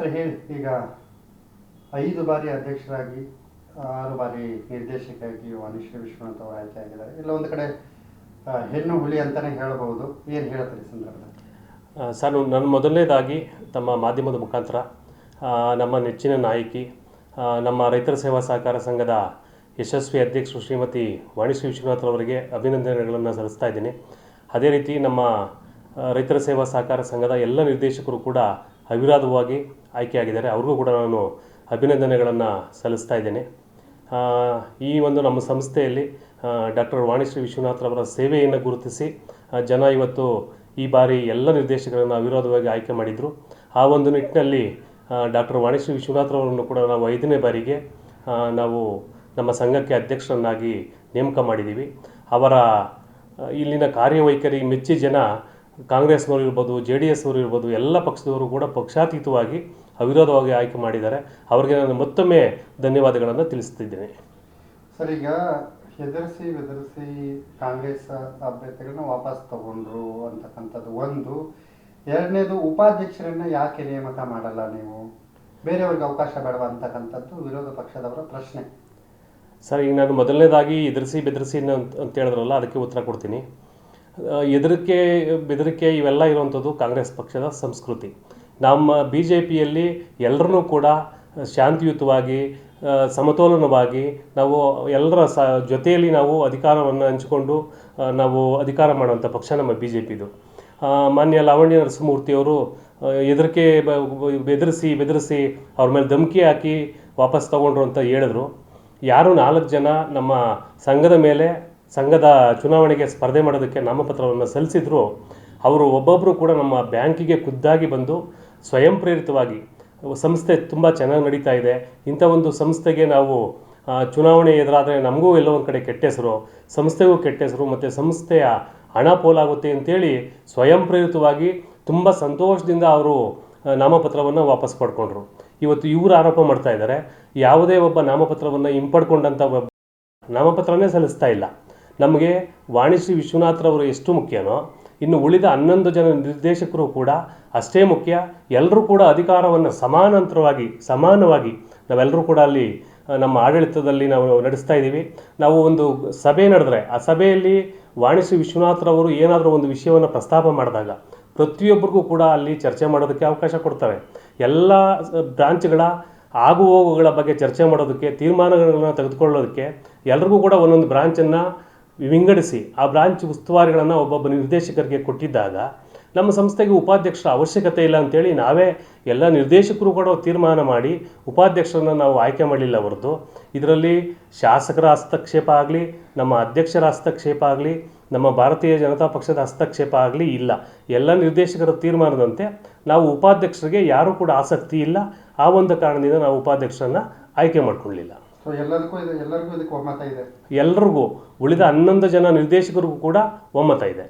Sir, ಹೇಳಿ. ಈಗ ಐದು ಬಾರಿ ಅಧ್ಯಕ್ಷರಾಗಿ ಆರು ಬಾರಿ ನಿರ್ದೇಶಕರಾಗಿ ವಾಣಿಶ್ರೀ ವಿಶ್ವನಾಥ್ ಅವರು ಆಯ್ಕೆ ಆಗಿದ್ದಾರೆ. ಇಲ್ಲ, ಒಂದು ಕಡೆ ಹೆಣ್ಣು ಹುಲಿ ಅಂತಲೇ ಹೇಳಬಹುದು. ಏನು ಹೇಳ್ತಾರೆ ಸಂದರ್ಭದಲ್ಲಿ? ಸರ್, ನಾನು ಮೊದಲನೇದಾಗಿ ತಮ್ಮ ಮಾಧ್ಯಮದ ಮುಖಾಂತರ ನಮ್ಮ ನೆಚ್ಚಿನ ನಾಯಕಿ ನಮ್ಮ ರೈತರ ಸೇವಾ ಸಹಕಾರ ಸಂಘದ ಯಶಸ್ವಿ ಅಧ್ಯಕ್ಷರು ಶ್ರೀಮತಿ ವಾಣಿಶ್ರೀ ವಿಶ್ವನಾಥ್ ಅವರಿಗೆ ಅಭಿನಂದನೆಗಳನ್ನು ಸಲ್ಲಿಸ್ತಾ ಇದ್ದೀನಿ. ಅದೇ ರೀತಿ ನಮ್ಮ ರೈತರ ಸೇವಾ ಸಹಕಾರ ಸಂಘದ ಎಲ್ಲ ನಿರ್ದೇಶಕರು ಕೂಡ ಅವಿರೋಧವಾಗಿ ಆಯ್ಕೆಯಾಗಿದ್ದಾರೆ. ಅವ್ರಿಗೂ ಕೂಡ ನಾನು ಅಭಿನಂದನೆಗಳನ್ನು ಸಲ್ಲಿಸ್ತಾ ಇದ್ದೇನೆ. ಈ ಒಂದು ನಮ್ಮ ಸಂಸ್ಥೆಯಲ್ಲಿ ಡಾಕ್ಟರ್ ವಾಣಿಶ್ರೀ ವಿಶ್ವನಾಥ್ರವರ ಸೇವೆಯನ್ನು ಗುರುತಿಸಿ ಜನ ಇವತ್ತು ಈ ಬಾರಿ ಎಲ್ಲ ನಿರ್ದೇಶಕರನ್ನು ಅವಿರೋಧವಾಗಿ ಆಯ್ಕೆ ಮಾಡಿದರು. ಆ ಒಂದು ನಿಟ್ಟಿನಲ್ಲಿ ಡಾಕ್ಟರ್ ವಾಣಿಶ್ರೀ ವಿಶ್ವನಾಥ್ರವರನ್ನು ಕೂಡ ನಾವು ಐದನೇ ಬಾರಿಗೆ ನಾವು ನಮ್ಮ ಸಂಘಕ್ಕೆ ಅಧ್ಯಕ್ಷರನ್ನಾಗಿ ನೇಮಕ ಮಾಡಿದ್ದೀವಿ. ಅವರ ಇಲ್ಲಿನ ಕಾರ್ಯವೈಖರಿ ಮೆಚ್ಚಿ ಜನ ಕಾಂಗ್ರೆಸ್ನವರು ಇರ್ಬೋದು ಜೆ ಡಿ ಎಸ್ನವರು ಇರ್ಬೋದು ಎಲ್ಲ ಪಕ್ಷದವರು ಕೂಡ ಪಕ್ಷಾತೀತವಾಗಿ ಅವಿರೋಧವಾಗಿ ಆಯ್ಕೆ ಮಾಡಿದ್ದಾರೆ. ಅವರಿಗೆ ನಾನು ಮತ್ತೊಮ್ಮೆ ಧನ್ಯವಾದಗಳನ್ನು ತಿಳಿಸ್ತಿದ್ದೇನೆ. ಸರ್ ಈಗ ಹೆದರಿಸಿ ಬೆದರಿಸಿ ಕಾಂಗ್ರೆಸ್ ಅಭ್ಯರ್ಥಿಗಳನ್ನ ವಾಪಸ್ ತಗೊಂಡ್ರು ಅಂತಕ್ಕಂಥದ್ದು ಒಂದು. ಎರಡನೇದು ಉಪಾಧ್ಯಕ್ಷರನ್ನ ಯಾಕೆ ನೇಮಕ ಮಾಡಲ್ಲ ನೀವು? ಬೇರೆಯವ್ರಿಗೆ ಅವಕಾಶ ಬೇಡವ ಅಂತಕ್ಕಂಥದ್ದು ವಿರೋಧ ಪಕ್ಷದವರ ಪ್ರಶ್ನೆ. ಸರ್ ಈಗ ನಾನು ಮೊದಲನೇದಾಗಿ ಎದುರಿಸಿ ಬೆದರಿಸಿ ಅಂತ ಹೇಳಿದ್ರಲ್ಲ ಅದಕ್ಕೆ ಉತ್ತರ ಕೊಡ್ತೀನಿ. ಹೆದರಿಕೆ ಬೆದರಿಕೆ ಇವೆಲ್ಲ ಇರುವಂಥದ್ದು ಕಾಂಗ್ರೆಸ್ ಪಕ್ಷದ ಸಂಸ್ಕೃತಿ. ನಮ್ಮ ಬಿ ಜೆ ಪಿಯಲ್ಲಿ ಎಲ್ಲರನ್ನೂ ಕೂಡ ಶಾಂತಿಯುತವಾಗಿ ಸಮತೋಲನವಾಗಿ ನಾವು ಎಲ್ಲರ ಸ, ಜೊತೆಯಲ್ಲಿ ನಾವು ಅಧಿಕಾರವನ್ನು ಹಂಚಿಕೊಂಡು ನಾವು ಅಧಿಕಾರ ಮಾಡುವಂಥ ಪಕ್ಷ ನಮ್ಮ ಬಿ ಜೆ ಪಿದು ಮಾನ್ಯ ಲಾವಣ್ಯ ನರಸಿಂಹಮೂರ್ತಿಯವರು ಹೆದರಿಕೆ ಬೆದರಿಸಿ ಬೆದರಿಸಿ ಅವ್ರ ಮೇಲೆ ಧಮಕಿ ಹಾಕಿ ವಾಪಸ್ ತಗೊಂಡ್ರು ಅಂತ ಹೇಳಿದ್ರು. ಯಾರು ನಾಲ್ಕು ಜನ ನಮ್ಮ ಸಂಘದ ಮೇಲೆ ಸಂಘದ ಚುನಾವಣೆಗೆ ಸ್ಪರ್ಧೆ ಮಾಡೋದಕ್ಕೆ ನಾಮಪತ್ರವನ್ನು ಸಲ್ಲಿಸಿದ್ರು. ಅವರು ಒಬ್ಬೊಬ್ಬರು ಕೂಡ ನಮ್ಮ ಬ್ಯಾಂಕಿಗೆ ಖುದ್ದಾಗಿ ಬಂದು ಸ್ವಯಂ ಪ್ರೇರಿತವಾಗಿ ಸಂಸ್ಥೆ ತುಂಬ ಚೆನ್ನಾಗಿ ನಡೀತಾ ಇದೆ. ಇಂಥ ಒಂದು ಸಂಸ್ಥೆಗೆ ನಾವು ಚುನಾವಣೆ ಎದುರಾದರೆ ನಮಗೂ ಎಲ್ಲೋ ಒಂದು ಕಡೆ ಕೆಟ್ಟ ಹೆಸರು, ಸಂಸ್ಥೆಗೂ ಕೆಟ್ಟ ಹೆಸರು, ಮತ್ತು ಸಂಸ್ಥೆಯ ಹಣ ಪೋಲಾಗುತ್ತೆ ಅಂತೇಳಿ ಸ್ವಯಂ ಪ್ರೇರಿತವಾಗಿ ತುಂಬ ಸಂತೋಷದಿಂದ ಅವರು ನಾಮಪತ್ರವನ್ನು ವಾಪಸ್ ಪಡ್ಕೊಂಡ್ರು. ಇವತ್ತು ಇವರು ಆರೋಪ ಮಾಡ್ತಾ ಇದ್ದಾರೆ. ಯಾವುದೇ ಒಬ್ಬ ನಾಮಪತ್ರವನ್ನು ಹಿಂಪಡ್ಕೊಂಡಂಥ ನಾಮಪತ್ರನೇ ಸಲ್ಲಿಸ್ತಾ ಇಲ್ಲ. ನಮಗೆ ವಾಣಿಶ್ರೀ ವಿಶ್ವನಾಥ್ರವರು ಎಷ್ಟು ಮುಖ್ಯನೋ, ಇನ್ನು ಉಳಿದ ಹನ್ನೊಂದು ಜನ ನಿರ್ದೇಶಕರು ಕೂಡ ಅಷ್ಟೇ ಮುಖ್ಯ. ಎಲ್ಲರೂ ಕೂಡ ಅಧಿಕಾರವನ್ನು ಸಮಾನಾಂತರವಾಗಿ, ಸಮಾನವಾಗಿ ನಾವೆಲ್ಲರೂ ಕೂಡ ಅಲ್ಲಿ ನಮ್ಮ ಆಡಳಿತದಲ್ಲಿ ನಾವು ನಡೆಸ್ತಾ ಇದ್ದೀವಿ. ನಾವು ಒಂದು ಸಭೆ ನಡೆದ್ರೆ, ಆ ಸಭೆಯಲ್ಲಿ ವಾಣಿಶ್ರೀ ವಿಶ್ವನಾಥ್ರವರು ಏನಾದರೂ ಒಂದು ವಿಷಯವನ್ನು ಪ್ರಸ್ತಾಪ ಮಾಡಿದಾಗ ಪ್ರತಿಯೊಬ್ಬರಿಗೂ ಕೂಡ ಅಲ್ಲಿ ಚರ್ಚೆ ಮಾಡೋದಕ್ಕೆ ಅವಕಾಶ ಕೊಡ್ತಾರೆ. ಎಲ್ಲ ಬ್ರಾಂಚ್ಗಳ ಆಗು ಹೋಗುಗಳ ಬಗ್ಗೆ ಚರ್ಚೆ ಮಾಡೋದಕ್ಕೆ, ತೀರ್ಮಾನಗಳನ್ನು ತೆಗೆದುಕೊಳ್ಳೋದಕ್ಕೆ ಎಲ್ರಿಗೂ ಕೂಡ ಒಂದೊಂದು ಬ್ರಾಂಚನ್ನು ವಿಂಗಡಿಸಿ ಆ ಬ್ರಾಂಚ್ ಉಸ್ತುವಾರಿಗಳನ್ನು ಒಬ್ಬೊಬ್ಬ ನಿರ್ದೇಶಕರಿಗೆ ಕೊಟ್ಟಿದ್ದಾಗ ನಮ್ಮ ಸಂಸ್ಥೆಗೆ ಉಪಾಧ್ಯಕ್ಷರ ಅವಶ್ಯಕತೆ ಇಲ್ಲ ಅಂತೇಳಿ ನಾವೇ ಎಲ್ಲ ನಿರ್ದೇಶಕರು ಕೂಡ ತೀರ್ಮಾನ ಮಾಡಿ ಉಪಾಧ್ಯಕ್ಷರನ್ನು ನಾವು ಆಯ್ಕೆ ಮಾಡಲಿಲ್ಲ ಹೊರತು. ಇದರಲ್ಲಿ ಶಾಸಕರ ಹಸ್ತಕ್ಷೇಪ ಆಗಲಿ, ನಮ್ಮ ಅಧ್ಯಕ್ಷರ ಹಸ್ತಕ್ಷೇಪ ಆಗಲಿ, ನಮ್ಮ ಭಾರತೀಯ ಜನತಾ ಪಕ್ಷದ ಹಸ್ತಕ್ಷೇಪ ಆಗಲಿ ಇಲ್ಲ. ಎಲ್ಲ ನಿರ್ದೇಶಕರ ತೀರ್ಮಾನದಂತೆ ನಾವು ಉಪಾಧ್ಯಕ್ಷರಿಗೆ ಯಾರೂ ಕೂಡ ಆಸಕ್ತಿ ಇಲ್ಲ. ಆ ಒಂದು ಕಾರಣದಿಂದ ನಾವು ಉಪಾಧ್ಯಕ್ಷರನ್ನು ಆಯ್ಕೆ ಮಾಡ್ಕೊಳ್ಳಿಲ್ಲ. ಸೊ ಎಲ್ಲದಕ್ಕೂ ಇದು ಎಲ್ಲರಿಗೂ ಇದಕ್ಕೆ ಒಮ್ಮತ ಇದೆ ಎಲ್ರಿಗೂ ಉಳಿದ ಹನ್ನೊಂದು ಜನ ನಿರ್ದೇಶಕರಿಗೂ ಕೂಡ ಒಮ್ಮತ ಇದೆ.